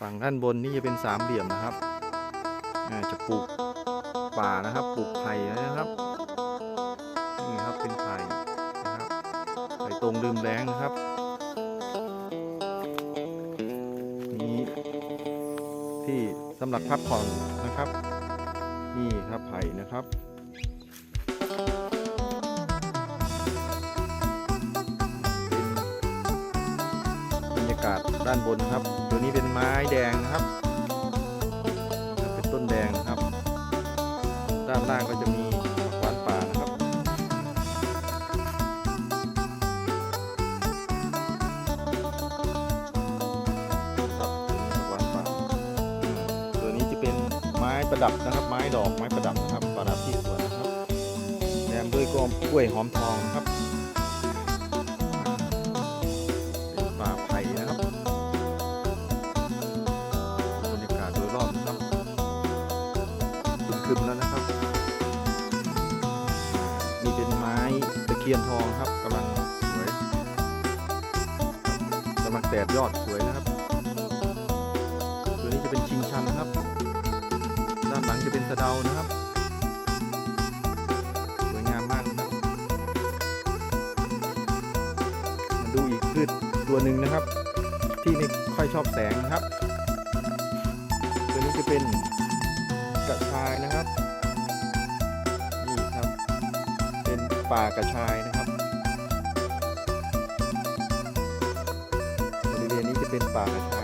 ฝั่งด้านบนนี่จะเป็นสามเหลี่ยมนะครับจะปลูกป่านะครับ ปลูกไผ่นะครับ นี่ครับเป็นไผ่นะครับไผ่ตรงลืมแรงนะครับนี่ที่สำหรับพักผ่อนนะครับ นี่ครับไผ่นะครับากาศด้านบนครับ ตัวนี้เป็นไม้แดงนะครับ เป็นต้นแดงนะครับ ด้านล่างก็จะมีหวานป่านะครับตัวนี้หวานป่าตัวนี้จะเป็นไม้ประดับนะครับ ไม้ดอกไม้ประดับนะครับประดับที่สวนนะครับแถมด้วยก็กล้วยหอมทองครับ ครึมแล้วนะครับ นี่เป็นไม้ตะเคียนทองครับกำลังสวยกำลังแตกยอดสวยนะครับตัวนี้จะเป็นชิงชันนะครับ ด้านหลังจะเป็นสะเดานะครับสวยงามมากนะครับมาดูอีกพืชตัวหนึ่งนะครับ ที่ไม่ค่อยชอบแสงนะครับ ตัวนี้จะเป็น กระชายนะครับ นี่ครับ เป็นป่ากระชายนะครับบริเวณนี้จะเป็นป่ากระช